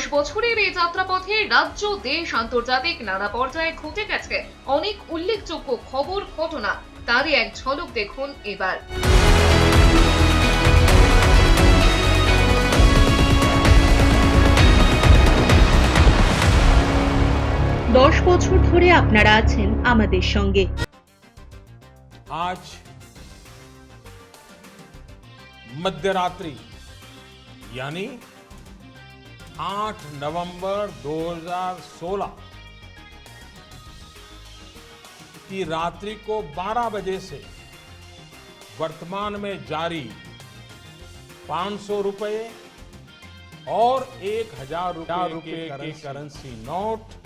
S নিউজের দশ বছরের এই যাত্রাপথে রাজ্য দেশ আন্তর্জাতিক নানা পর্যায়ে ঘটে গেছে অনেক উল্লেখযোগ্য খবর ঘটনা তারই এক ঝলক দেখুন এবার দশ বছর ধরে আপনারা আছেন আমাদের সঙ্গে आज मध्यरात्रि यानी 8 नवंबर 2016 की रात्रि को 12 बजे से वर्तमान में जारी 500 रुपए और एक हज़ार रुपये की करेंसी नोट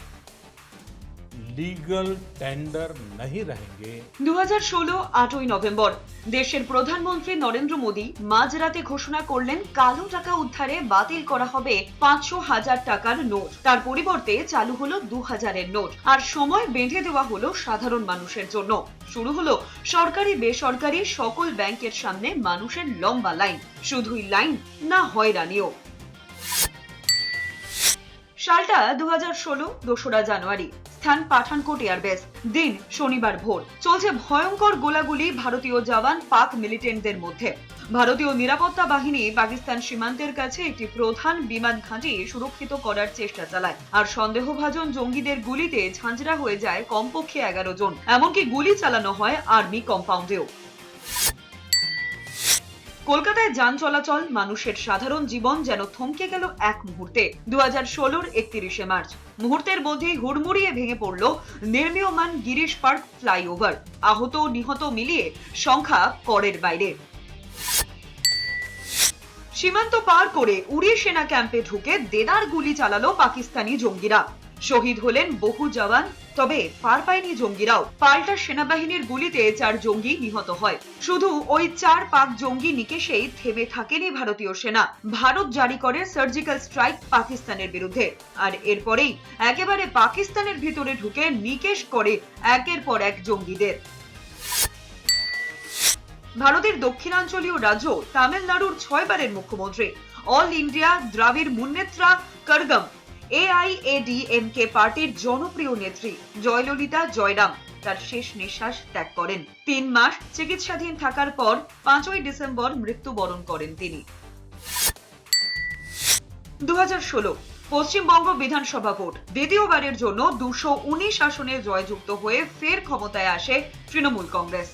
लीगल टेंडर नहीं रहेंगे দু হাজার ষোলো আটই নভেম্বর দেশের প্রধানমন্ত্রী নরেন্দ্র মোদী মাঝরাতে ঘোষণা করলেন কালো টাকা উদ্ধারে বাতিল করা হবে পাঁচশো হাজার টাকার নোট তার পরিবর্তে চালু হলো দু হাজারের নোট আর সময় বেঁধে দেওয়া হলো সাধারণ মানুষের জন্য শুরু হলো সরকারি বেসরকারি সকল ব্যাংকের সামনে মানুষের লম্বা লাইন শুধুই লাইন না হয়রানিও সালটা দু হাজার ষোলো দোসরা জানুয়ারি স্থান পাঠানকোট এয়ারবেস। দিন শনিবার ভোর। চলছে ভয়ঙ্কর গোলাগুলি ভারতীয় জওয়ান পাক মিলিটেন্টদের মধ্যে। ভারতীয় নিরাপত্তা বাহিনী পাকিস্তান সীমান্তের কাছে একটি প্রধান বিমান ঘাঁটি সুরক্ষিত করার চেষ্টা চালায়। আর সন্দেহভাজন জঙ্গিদের গুলিতে ঝাঁঝরা হয়ে যায় কমপক্ষে এগারো জন। এমনকি গুলি চালানো হয় আর্মি কম্পাউন্ডেও। কলকাতায় যান চলাচল মানুষের সাধারণ জীবন যেন থমকে গেল এক মুহূর্তে। দু হাজার ষোলোর একত্রিশে মার্চ। মুহূর্তের মধ্যেই হুড়মুড়িয়ে ভেঙে পড়ল নির্মীয়মান গিরিশ পার্ক ফ্লাইওভার। আহত নিহত মিলিয়ে সংখ্যা করের বাইরে। সীমান্ত পার করে উড়ি সেনা ক্যাম্পে ঢুকে দেদার গুলি চালালো পাকিস্তানি জঙ্গিরা। শহীদ হলেন বহু জওয়ান, তবে পার পায়নি জঙ্গিরাও। পাল্টা সেনাবাহিনীর গুলিতে চার জঙ্গি নিহত হয়। শুধু ওই চার পাক জঙ্গি নিকেশেই থেমে থাকেনি ভারতীয় সেনা। ভারত জারি করে সার্জিক্যাল স্ট্রাইক পাকিস্তানের বিরুদ্ধে। আর এরপরেই একেবারে পাকিস্তানের ভিতরে ঢুকে নিকেশ করে একের পর এক জঙ্গিদের। ভারতের দক্ষিণাঞ্চলীয় রাজ্য তামিলনাড়ুর ছয়বারের মুখ্যমন্ত্রী। All India Dravida Munnetra, Kazhagam. AIADMK পার্টির জনপ্রিয় নেত্রী জয়ললিতা জয়রাম তার শেষ নিঃশ্বাস ত্যাগ করেন। তিন মাস চিকিৎসাধীন থাকার পর পাঁচই ডিসেম্বর মৃত্যুবরণ করেন তিনি। দু হাজার ষোলো পশ্চিমবঙ্গ বিধানসভা ভোট। দ্বিতীয়বারের জন্য দুশো উনিশ আসনে জয়যুক্ত হয়ে ফের ক্ষমতায় আসে তৃণমূল কংগ্রেস।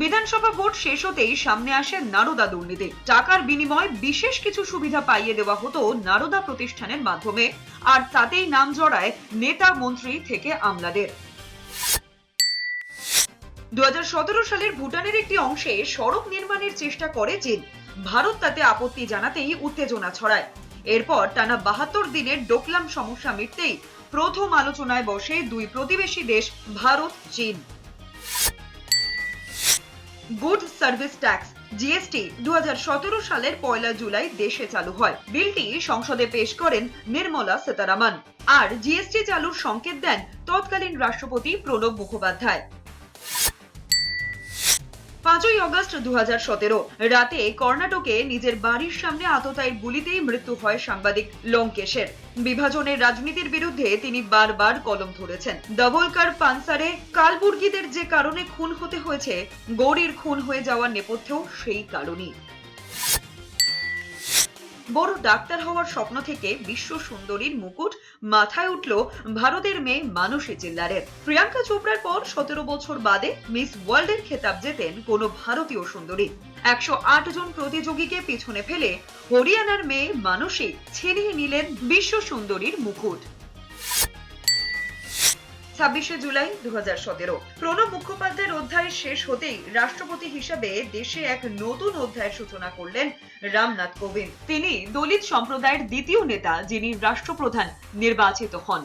বিধানসভা ভোট শেষ হতেই সামনে আসে নারদা দুর্নীতি। টাকার বিনিময়ে বিশেষ কিছু সুবিধা পাইয়ে দেওয়া হতো নারদা প্রতিষ্ঠানের মাধ্যমে, আর তাতেই নাম জড়ায় নেতা মন্ত্রী থেকে আমলাদের। দু সালের ভুটানের একটি অংশে সড়ক নির্মাণের চেষ্টা করে চীন। ভারত তাতে আপত্তি জানাতেই উত্তেজনা ছড়ায়। এরপর টানা বাহাত্তর দিনের ডোকলাম সমস্যা মিটতেই প্রথম আলোচনায় বসে দুই প্রতিবেশী দেশ, ভারত, চীন। গুড সার্ভিস ট্যাক্স জিএসটি দু হাজার সতেরো সালের পয়লা জুলাই দেশে চালু হয়। বিলটি সংসদে পেশ করেন নির্মলা সীতারামন। আর জিএসটি চালুর সংকেত দেন তৎকালীন রাষ্ট্রপতি প্রণব মুখোপাধ্যায়। পাঁচই অগস্ট দু রাতে কর্ণাটকে নিজের বাড়ির সামনে আততায়ীর গুলিতেই মৃত্যু হয় সাংবাদিক লঙ্কেশের। বিভাজনের রাজনীতির বিরুদ্ধে তিনি বারবার কলম ধরেছেন। দবলকার পানসারে কালবুর্গিদের যে কারণে খুন হতে হয়েছে, গৌরীর খুন হয়ে যাওয়ার নেপথ্যেও সেই কারণই। বড় ডাক্তার হওয়ার স্বপ্ন থেকে বিশ্ব সুন্দরীর মুকুট মাথায় উঠল ভারতের মেয়ে মানসী চিল্লারের প্রিয়াঙ্কা চোপড়ার পর সতেরো বছর বাদে মিস ওয়ার্ল্ডের খেতাব জেতেন কোন ভারতীয় সুন্দরী। একশো আট জন প্রতিযোগীকে পিছনে ফেলে হরিয়ানার মেয়ে মানসী ছিনিয়ে নিলেন বিশ্ব সুন্দরীর মুকুট। ছাব্বিশে জুলাই দু হাজার সতেরো। প্রণব মুখোপাধ্যায়ের অধ্যায় শেষ হতেই রাষ্ট্রপতি হিসাবে দেশে এক নতুন অধ্যায়ের সূচনা করলেন রামনাথ কোবিন্দ। তিনি দলিত সম্প্রদায়ের দ্বিতীয় নেতা যিনি রাষ্ট্রপ্রধান নির্বাচিত হন।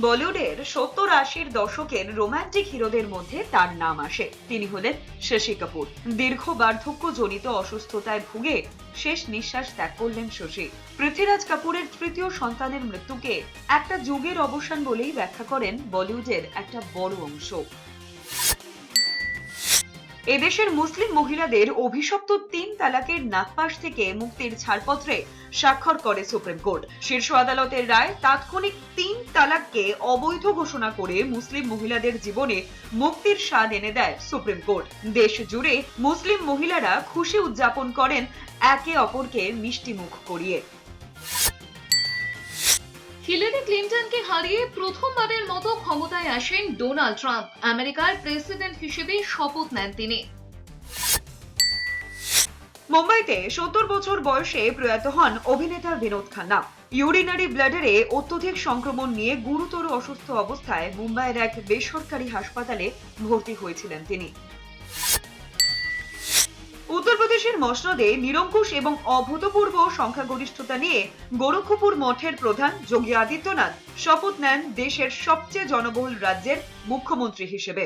বলিউডের সত্তর আশির দশকের রোমান্টিক হিরোদের মধ্যে তার নাম আসে। তিনি হলেন শশী কাপুর। দীর্ঘ বার্ধক্য জনিত অসুস্থতায় ভুগে শেষ নিঃশ্বাস ত্যাগ করলেন শশী। পৃথ্বীরাজ কাপুরের তৃতীয় সন্তানের মৃত্যুকে একটা যুগের অবসান বলেই ব্যাখ্যা করেন বলিউডের একটা বড় অংশ। এদেশের মুসলিম মহিলাদের অভিশপ্ত তিন তালাকের নাগপাশ থেকে মুক্তির ছাড়পত্রে স্বাক্ষর করে সুপ্রিম কোর্ট। শীর্ষ আদালতের রায় তাৎক্ষণিক তিন তালাককে অবৈধ ঘোষণা করে মুসলিম মহিলাদের জীবনে মুক্তির স্বাদ এনে দেয় সুপ্রিম কোর্ট। দেশ জুড়ে মুসলিম মহিলারা খুশি উদযাপন করেন একে অপরকে মিষ্টি মুখ করিয়ে। হিলারি ক্লিন্টনকে হারিয়ে প্রথমবারের মতো ক্ষমতায় আসেন ডোনাল্ড ট্রাম্প, আমেরিকার প্রেসিডেন্ট হিসেবে শপথ নেন তিনি। মুম্বাইতে সত্তর বছর বয়সে প্রয়াত হন অভিনেতা বিনোদ খান্না। ইউরিনারি ব্লাডারে অত্যধিক সংক্রমণ নিয়ে গুরুতর অসুস্থ অবস্থায় মুম্বাইয়ের এক বেসরকারি হাসপাতালে ভর্তি হয়েছিলেন তিনি। উত্তরপ্রদেশের মসনদে নিরঙ্কুশ এবং অভূতপূর্ব সংখ্যাগরিষ্ঠতা নিয়ে গোরক্ষপুর মঠের প্রধান যোগী আদিত্যনাথ শপথ নেন দেশের সবচেয়ে জনবহুল রাজ্যের মুখ্যমন্ত্রী হিসেবে।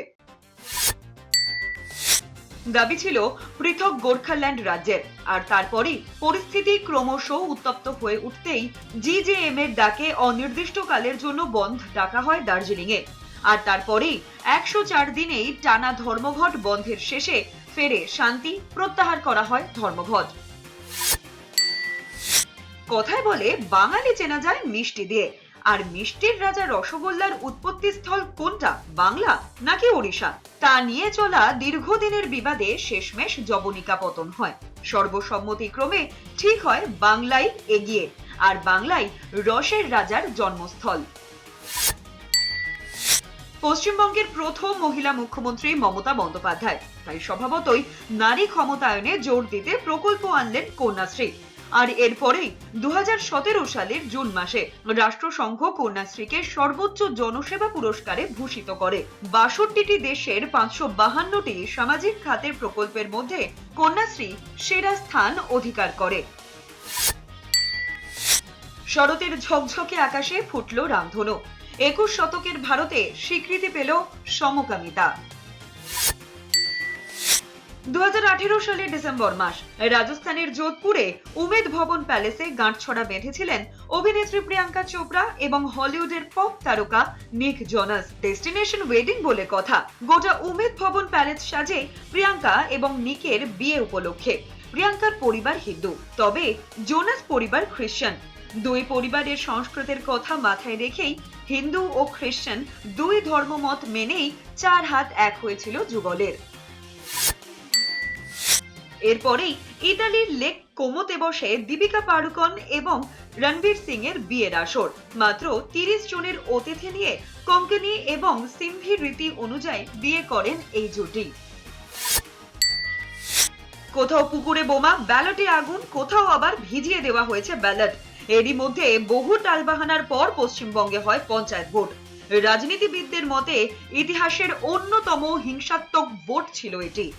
দাবি ছিল, পৃথক গোর্খাল্যান্ড রাজ্যের, আর তারপরেই পরিস্থিতি ক্রমশ উত্তপ্ত হয়ে উঠতেই জিজেএম এর ডাকে অনির্দিষ্টকালের জন্য বন্ধ ডাকা হয় দার্জিলিং এ আর তারপরেই একশো চার দিনেই টানা ধর্মঘট বন্ধের শেষে ফেরে শান্তি প্রত্যাহার করা হয় ধর্মঘট। কথায় বলে, বাঙালি চেনা যায় মিষ্টি দিয়ে। আর মিষ্টির রাজা রসগোল্লার উৎপত্তি স্থল কোনটা? বাংলা নাকি ওড়িশা? তা নিয়ে চলা দীর্ঘদিনের বিবাদে শেষমেশ জবনিকা পতন হয়। সর্বসম্মতিক্রমে ঠিক হয় বাংলাই এগিয়ে। আর বাংলাই রসের রাজার জন্মস্থল। পশ্চিমবঙ্গের প্রথম মহিলা মুখ্যমন্ত্রী মমতা বন্দ্যোপাধ্যায়। তাই স্বভাবতই নারী ক্ষমতায়নে জোর দিতে প্রকল্প আনলেন কন্যাশ্রী। আর এরপরেই দু সালের জুন মাসে রাষ্ট্রসংঘ কন্যাশ্রীকে সর্বোচ্চ জনসেবা পুরস্কারে ভূষিত করে। বাষট্টিটি দেশের পাঁচশো বাহান্নটি সামাজিক খাতের প্রকল্পের মধ্যে কন্যাশ্রী সেরা স্থান অধিকার করে। শরতের ঝকঝকে আকাশে ফুটল রামধনু। একুশ শতকের ভারতে স্বীকৃতি পেল সমকামিতা। দু সালের ডিসেম্বর মাস, রাজস্থানের যোধপুরে উমেদ ভবন প্যালেসে গাঁটছড়া বেঁধেছিলেন অভিনেত্রী প্রিয়াঙ্কা চোপড়া এবং হলিউডের পপ তারকা নিক জোনাস। ডেস্টিনেশন ওয়েডিং বলে কথা। গোটা উমেদ ভবন প্যালেস সাজে প্রিয়াঙ্কা এবং নিকের বিয়ে উপলক্ষে। প্রিয়াঙ্কার পরিবার হিন্দু, তবে জোনাস পরিবার খ্রিস্টান দুই পরিবারের সংস্কৃতির কথা মাথায় রেখেই হিন্দু ও খ্রিস্টান দুই ধর্মমত মেনেই চার হাত এক হয়েছিল যুগলের। এরপরেই ইতালির লেক কোমোতে বসে দীপিকা পাড়ুকন এবং রণবীর সিং এর বিয়ের আসর। মাত্র তিরিশ জনের অতিথি নিয়ে কঙ্কনি এবং সিন্ধি রীতি অনুযায়ী বিয়ে করেন এই জুটি। কোথাও পুকুরে বোমা, ব্যালটে আগুন, কোথাও আবার ভিজিয়ে দেওয়া হয়েছে ব্যালট। এরই মধ্যে বহু টালবাহানার পর পশ্চিমবঙ্গে হয় পঞ্চায়েত ভোট। রাজনীতিবিদদের মতে, ইতিহাসের অন্যতম হিংসাত্মক ভোট ছিল এটি।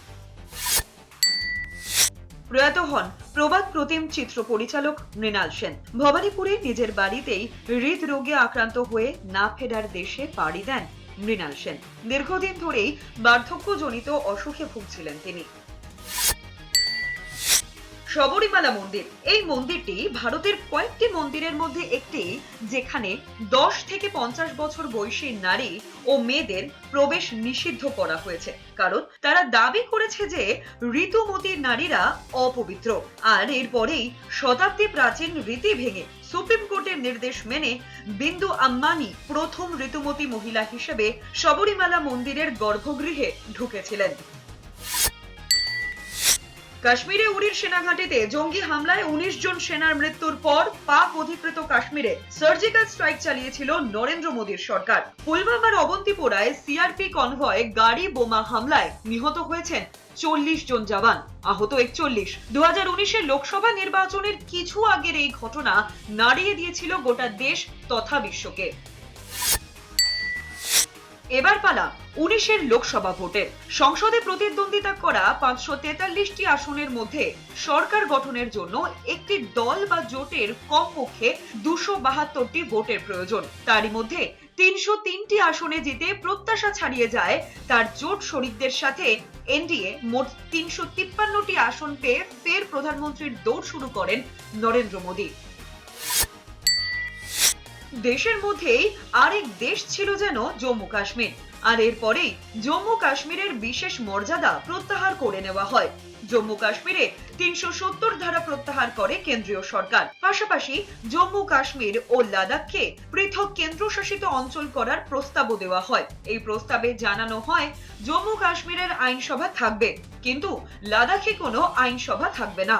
প্রয়াত হন প্রবাদ প্রতিম চিত্র পরিচালক মৃণাল সেন। ভবানীপুরে নিজের বাড়িতেই হৃদরোগে আক্রান্ত হয়ে না ফেরার দেশে পাড়ি দেন মৃণাল সেন। দীর্ঘদিন ধরেই বার্ধক্যজনিত অসুখে ভুগছিলেন তিনি। শবরীমালা মন্দির। এই মন্দিরটি ভারতের কয়েকটি মন্দিরের মধ্যে একটি, যেখানে দশ থেকে পঞ্চাশ বছর বয়সী নারী ও মেয়েদের প্রবেশ নিষিদ্ধ করা হয়েছে। কারণ তারা দাবি করেছে যে ঋতুমতী নারীরা অপবিত্র। আর এরপরেই শতাব্দী প্রাচীন রীতি ভেঙে সুপ্রিম কোর্টের নির্দেশ মেনে বিন্দু আম্বানি প্রথম ঋতুমতী মহিলা হিসেবে শবরীমালা মন্দিরের গর্ভগৃহে ঢুকেছিলেন। কাশ্মীরে উড়ির সেনাঘাঁটিতে জঙ্গি হামলায় উনিশ জন সেনার মৃত্যুর পর পাক অধিকৃত কাশ্মীরে সার্জিক্যাল স্ট্রাইক চালিয়েছিল নরেন্দ্র মোদীর সরকার। পুলওয়ামার অবন্তিপোরায় সিআরপি কনভয় গাড়ি বোমা হামলায় নিহত হয়েছেন চল্লিশ জন জওয়ান, আহত একচল্লিশ। দু হাজার উনিশের লোকসভা নির্বাচনের কিছু আগের এই ঘটনা নাড়িয়ে দিয়েছিল গোটা দেশ তথা বিশ্বকে। এবার পালা উনিশের লোকসভা ভোটের সংসদে প্রতিদ্বন্দ্বিতা করা পাঁচশো তেতাল্লিশটি আসনের মধ্যে সরকার গঠনের জন্য একটি দল বা জোটের কমপক্ষে দুশো বাহাত্তরটি ভোটের প্রয়োজন। তারই মধ্যে তিনশো তিনটি আসনে জিতে প্রত্যাশা ছাড়িয়ে যায় তার জোট শরিকদের সাথে। এনডিএ মোট তিনশো তিপ্পান্নটি আসন পেয়ে ফের প্রধানমন্ত্রীর দৌড় শুরু করেন নরেন্দ্র মোদী। দেশের মধ্যেই আরেক দেশ ছিল যেন জম্মু কাশ্মীর। আর এরপরেই জম্মু কাশ্মীরের বিশেষ মর্যাদা প্রত্যাহার করে নেওয়া হয়। জম্মু কাশ্মীরে তিনশো সত্তর ধারা প্রত্যাহার করে কেন্দ্রীয় সরকার। পাশাপাশি জম্মু কাশ্মীর ও লাদাখকে পৃথক কেন্দ্রশাসিত অঞ্চল করার প্রস্তাবও দেওয়া হয়। এই প্রস্তাবে জানানো হয়, জম্মু কাশ্মীরের আইনসভা থাকবে, কিন্তু লাদাখে কোনো আইনসভা থাকবে না।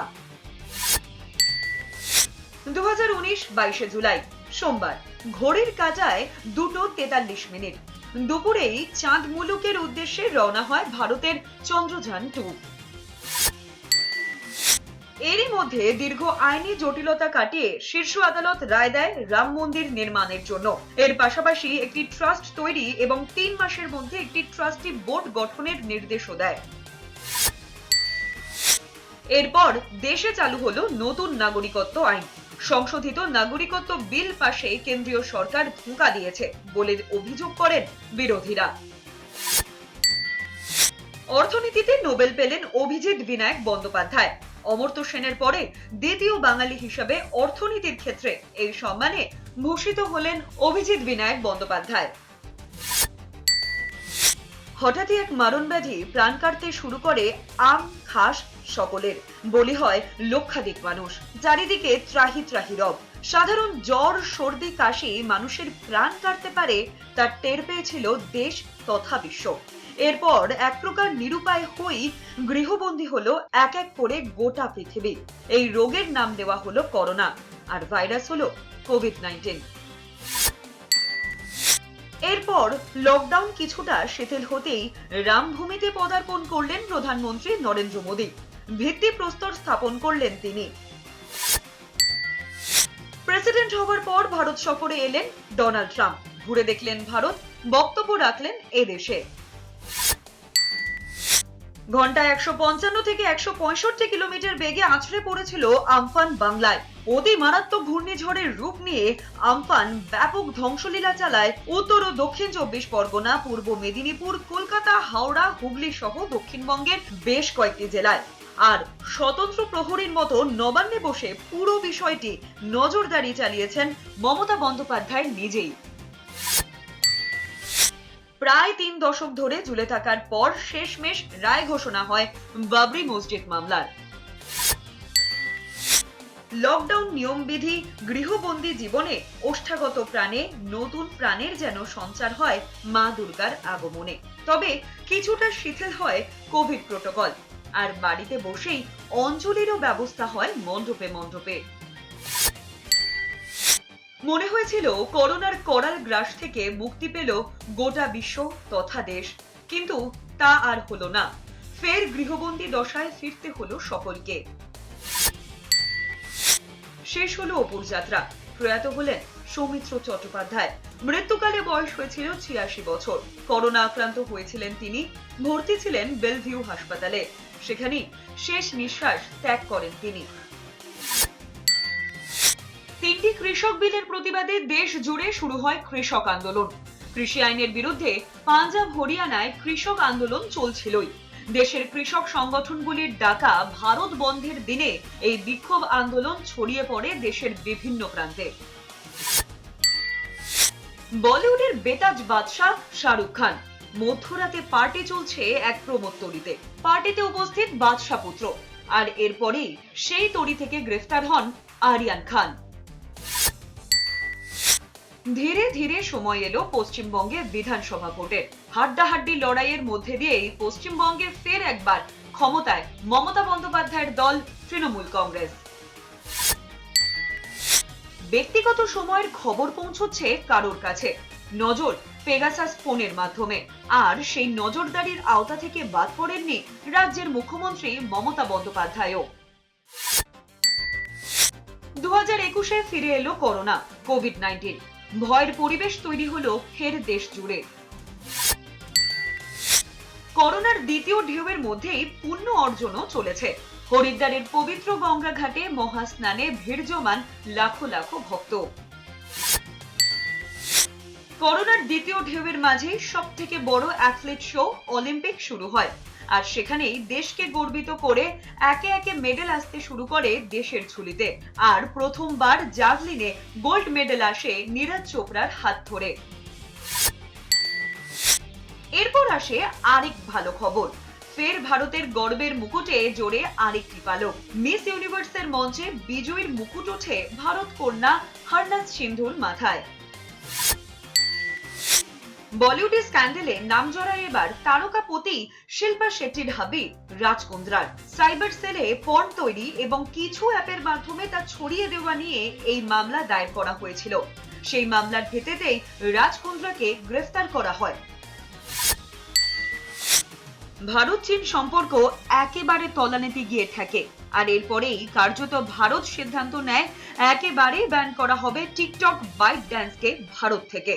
দু হাজার উনিশ বাইশে জুলাই সোমবার। ঘড়ির কাজায় দুটো তেতাল্লিশ মিনিট। দুপুরেই চাঁদ মুলুকের উদ্দেশ্যে রওনা হয় ভারতের চন্দ্রযান টু। এরই মধ্যে দীর্ঘ আইনি জটিলতা কাটিয়ে শীর্ষ আদালত রায় দেয় রাম মন্দির নির্মাণের জন্য। এর পাশাপাশি একটি ট্রাস্ট তৈরি এবং তিন মাসের মধ্যে একটি ট্রাস্টি বোর্ড গঠনের নির্দেশও দেয়। এরপর দেশে চালু হলো নতুন নাগরিকত্ব আইন। সংশোধিত নাগরিকত্ব বিল পাশে কেন্দ্রীয় সরকার ধোঁকা দিয়েছে বলে অভিযোগ করেন বিরোধীরা। অর্থনীতিতে নোবেল পেলেন অভিজিৎ বিনায়ক বন্দ্যোপাধ্যায়। অমর্ত্য সেনের পরে দ্বিতীয় বাঙালি হিসাবে অর্থনীতির ক্ষেত্রে এই সম্মানে ভূষিত হলেন অভিজিৎ বিনায়ক বন্দ্যোপাধ্যায়। হঠাৎই এক মারণ ব্যাধি প্রাণ কাটতে শুরু করে আম খাস সকলের। বলি হয় লক্ষাধিক মানুষ। চারিদিকে ত্রাহি ত্রাহি রব। সাধারণ জ্বর, সর্দি, কাশি মানুষের প্রাণ কাটতে পারে তার টের পেয়েছিল দেশ তথা বিশ্ব। এরপর এক প্রকার নিরুপায় হই গৃহবন্দী হলো এক এক করে গোটা পৃথিবী। এই রোগের নাম দেওয়া হলো করোনা। আর ভাইরাস হলো কোভিড নাইন্টিন। এরপর লকডাউন কিছুটা শিথিল হতেই রামভূমিতে পদার্পণ করলেন প্রধানমন্ত্রী নরেন্দ্র মোদী। ভিত্তি প্রস্তর স্থাপন করলেন তিনি। প্রেসিডেন্ট হওয়ার পর ভারত সফরে এলেন ডোনাল্ড ট্রাম্প। ঘুরে দেখলেন ভারত, বক্তব্য রাখলেন এদেশে ঘন্টায় একশো পঞ্চান্ন থেকে একশো পঁয়ষট্টি কিলোমিটার বেগে আছড়ে পড়েছিল আমফান বাংলায়। অতি মারাত্মক ঘূর্ণিঝড়ের রূপ নিয়ে আমফান ব্যাপক ধ্বংসলীলা চালায় উত্তর ও দক্ষিণ চব্বিশ পরগনা, পূর্ব মেদিনীপুর, কলকাতা, হাওড়া, হুগলি সহ দক্ষিণবঙ্গের বেশ কয়েকটি জেলায়। আর স্বতন্ত্র প্রহরীর মতো নবান্নে বসে পুরো বিষয়টি নজরদারি চালিয়েছেন মমতা বন্দ্যোপাধ্যায় নিজেই। প্রায় তিন দশক ধরে ঝুলে থাকার পর শেষমেশ রায় ঘোষণা হয় বাবরি মসজিদ মামলার। লকডাউন নিয়মবিধি গৃহবন্দী জীবনে ওষ্ঠাগত প্রাণে নতুন প্রাণের যেন সঞ্চার হয় মা দুর্গার আগমনে। তবে কিছুটা শিথিল হয় কোভিড প্রোটোকল। আর বাড়িতে বসেই অঞ্জলিরও ব্যবস্থা হয় মণ্ডপে মণ্ডপে। মনে হয়েছিল করোনার করাল গ্রাস থেকে মুক্তি পেল গোটা বিশ্ব তথা দেশ, কিন্তু তা আর হলো না। ফের গৃহবন্দী দশায় ফিরতে হলো সকলকে। শেষ হলো অপুর যাত্রা। প্রয়াত হলেন সৌমিত্র চট্টোপাধ্যায়। মৃত্যুকালে বয়স হয়েছিল ছিয়াশি বছর। করোনা আক্রান্ত হয়েছিলেন তিনি। ভর্তি ছিলেন বেলভিউ হাসপাতালে। সেখানেই শেষ নিঃশ্বাস ত্যাগ করেন তিনি। তিনটি কৃষক বিলের প্রতিবাদে দেশ জুড়ে শুরু হয় কৃষক আন্দোলন। কৃষি আইনের বিরুদ্ধে পাঞ্জাব, হরিয়ানায় কৃষক আন্দোলন চলছিলই। দেশের কৃষক সংগঠনগুলির ডাকা ভারত বন্ধের দিনে এই বিক্ষোভ আন্দোলন ছড়িয়ে পড়ে দেশের বিভিন্ন প্রান্তে। বলিউডের বেতাজ বাদশাহ শাহরুখ খান মধ্যরাতে পার্টি চলছে এক প্রমোত্তরিতে পার্টিতে উপস্থিত বাদশাহ পুত্র। আর এরপরেই সেই তরি থেকে গ্রেফতার হন আরিয়ান খান। ধীরে ধীরে সময় এলো পশ্চিমবঙ্গে বিধানসভা ভোটের। হাড্ডাহাড্ডি লড়াইয়ের মধ্যে দিয়েই পশ্চিমবঙ্গে ফের একবার ক্ষমতায় মমতা বন্দ্যোপাধ্যায়ের দল তৃণমূল কংগ্রেস। ব্যক্তিগত সময়ের খবর পৌঁছচ্ছে কারোর কাছে। নজর পেগাসাস ফোনের মাধ্যমে। আর সেই নজরদারির আওতা থেকে বাদ পড়েননি রাজ্যের মুখ্যমন্ত্রী মমতা বন্দ্যোপাধ্যায়ও। দু হাজার একুশে ফিরে এলো করোনা, কোভিড নাইন্টিন। ভয়ের পরিবেশ তৈরি হলো ফের দেশ জুড়ে। করোনার দ্বিতীয় ঢেউয়ের মধ্যেই পুণ্য অর্জনও চলেছে। হরিদ্বারের পবিত্র গঙ্গা ঘাটে মহাস্নানে ভিড় জমান লাখো লাখো ভক্ত। করোনার দ্বিতীয় ঢেউয়ের মাঝে সব থেকে বড় অ্যাথলেট শো অলিম্পিক শুরু হয়। আর সেখানেই দেশকে গর্বিত করে একে একে মেডেল আসতে শুরু করে দেশের ঝুলিতে। আর প্রথমবার জাভলিনে গোল্ড মেডেল আসে নীরজ চোপড়ার হাত ধরে। এরপর আসে আরেক ভালো খবর। ফের ভারতের গর্বের মুকুটে জোরে আরেকটি পালক। মিস ইউনিভার্সের মঞ্চে বিজয়ীর মুকুট ওঠে ভারত কন্যা হরনাথ সিন্ধুর মাথায়। বলিউডের স্ক্যান্ডেলে নাম জড়ায় এবার তারকাপতি শিল্পা শেট্টির হাবি রাজ কুন্দ্রার। সাইবার সেলে পর্ন তৈরি এবং কিছু অ্যাপের মাধ্যমে তা ছড়িয়ে দেওয়া নিয়ে এই মামলা দায়ের করা হয়েছিল। সেই মামলার ভিত্তিতেই রাজ কুন্দ্রাকে গ্রেফতার করা হয়। ভারত চীন সম্পর্ক একেবারে তলানিতে গিয়ে থাকে আর এরপরেই কার্যত ভারত সিদ্ধান্ত নেয় একেবারে ব্যান করা হবে টিকটক বাইট ড্যান্সকে ভারত থেকে।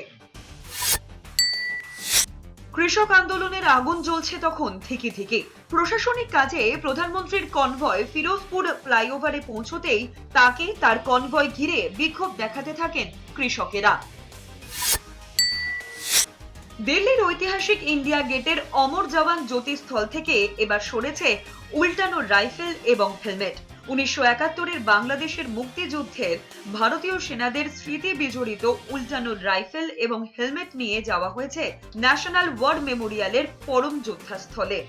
কৃষক আন্দোলনের আগুন জ্বলছে তখন থেকে থেকে প্রশাসনিক কাজে প্রধানমন্ত্রীর কনভয় ফিরোজপুর ফ্লাইওভারে পৌঁছতেই তাকে তার কনভয় ঘিরে বিক্ষোভ দেখাতে থাকেন কৃষকেরা। দিল্লির ঐতিহাসিক ইন্ডিয়া গেটের অমর জওয়ান জ্যোতিস্থল থেকে এবার সরেছে উল্টানো রাইফেল এবং হেলমেট। উনিশশো একাত্তরের বাংলাদেশের মুক্তিযুদ্ধের ভারতীয় সেনাদের স্মৃতি বিজড়িত উল্টানো রাইফেল এবং হেলমেট নিয়ে যাওয়া হয়েছে ন্যাশনাল ওয়ার মেমোরিয়ালের পরম যোদ্ধাস্থলে।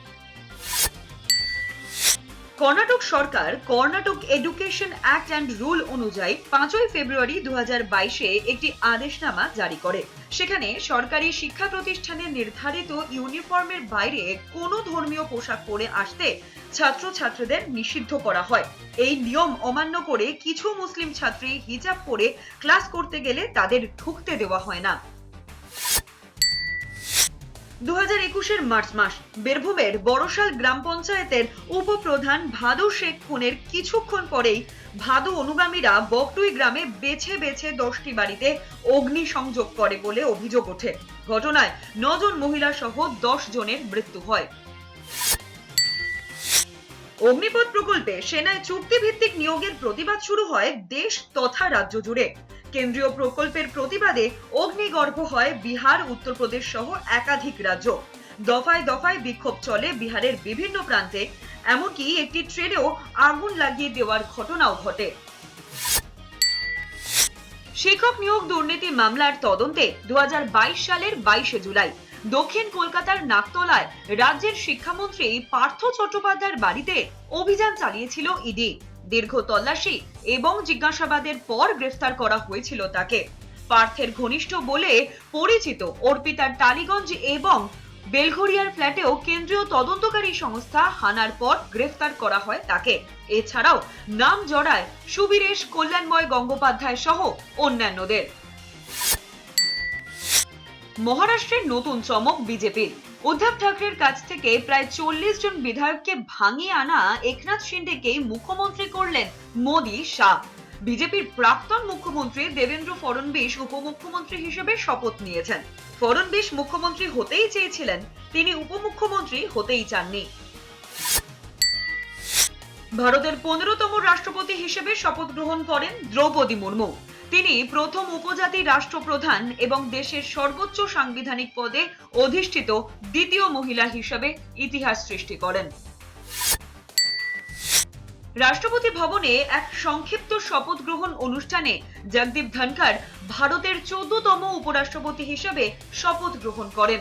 কর্ণাটক সরকার Karnataka education act and rule অনুযায়ী পাঁচই ফেব্রুয়ারি দু বাইশে একটি আদেশনামা জারি করে। সেখানে সরকারি শিক্ষা প্রতিষ্ঠানে নির্ধারিত ইউনিফর্মের বাইরে কোনো ধর্মীয় পোশাক পরে আসতে ছাত্রছাত্রীদের নিষিদ্ধ করা হয়। এই নিয়ম অমান্য করে কিছু মুসলিম ছাত্রী হিজাব পরে ক্লাস করতে গেলে তাদের ঢুকতে দেওয়া হয় না। দু একুশের মার্চ মাস, বীরভূমের বড়শাল গ্রাম পঞ্চায়েতের উপপ্রধান ভাদু শেখ খুনের কিছুক্ষণ পরেই ভাদু অনুগামীরা বকটুই গ্রামে বেছে বেছে দশটি বাড়িতে অগ্নি সংযোগ করে বলে অভিযোগ ওঠে। ঘটনায় নজন মহিলা সহ দশ জনের মৃত্যু হয়। অগ্নিপথ প্রকল্পে সেনায় চুক্তিভিত্তিক নিয়োগের প্রতিবাদ শুরু হয় দেশ তথা রাজ্য জুড়ে। কেন্দ্রীয় প্রকল্পের প্রতিবাদে অগ্নিগর্ভ হয় বিহার, উত্তরপ্রদেশ সহ একাধিক রাজ্য। দফায় দফায় বিক্ষোভ চলে বিহারের বিভিন্ন প্রান্তে। এমনকি একটি ট্রেনেও আগুন লাগিয়ে দেওয়ার ঘটনাও ঘটে। শিক্ষক নিয়োগ দুর্নীতি মামলার তদন্তে দু হাজার বাইশ সালের বাইশে জুলাই। দক্ষিণ কলকাতার নাকতলায় রাজ্যের শিক্ষামন্ত্রী পার্থ চট্টোপাধ্যায়ের বাড়িতে অভিযান চালিয়েছিল ইডি। দীর্ঘ তল্লাশি এবং জিজ্ঞাসাবাদের পর গ্রেফতার করা হয়েছিল তাকে। পার্থের ঘনিষ্ঠ বলে পরিচিত অর্পিতার টালিগঞ্জ এবং বেলঘরিয়ার ফ্ল্যাটেও কেন্দ্রীয় তদন্তকারী সংস্থা হানার পর গ্রেফতার করা হয় তাকে। এছাড়াও নাম জড়ায় সুবীরেশ কল্যাণময় গঙ্গোপাধ্যায় সহ অন্যান্যদের। মহারাষ্ট্রের নতুন চমক বিজেপির। উদ্ধব ঠাকরের কাছ থেকে প্রায় চল্লিশ জন বিধায়ককে ভাঙিয়ে আনা একনাথ শিন্ডেকে মুখ্যমন্ত্রী করলেন মোদি শাহ বিজেপির প্রাক্তন মুখ্যমন্ত্রী দেবেন্দ্র ফড়নবিশ উপমুখ্যমন্ত্রী হিসেবে শপথ নিয়েছেন। ফড়নবিশ মুখ্যমন্ত্রী হতেই চেয়েছিলেন, তিনি উপমুখ্যমন্ত্রী হতেই চাননি। ভারতের পনেরোতম রাষ্ট্রপতি হিসেবে শপথ গ্রহণ করেন দ্রৌপদী মুর্মু। তিনি প্রথম উপজাতি রাষ্ট্রপ্রধান এবং দেশের সর্বোচ্চ সাংবিধানিক পদে অধিষ্ঠিত দ্বিতীয় মহিলা হিসেবে ইতিহাস সৃষ্টি করেন। রাষ্ট্রপতি ভবনে এক সংক্ষিপ্ত শপথ গ্রহণ অনুষ্ঠানে জগদীপ ধনখড় ভারতের চোদ্দতম উপরাষ্ট্রপতি হিসেবে শপথ গ্রহণ করেন।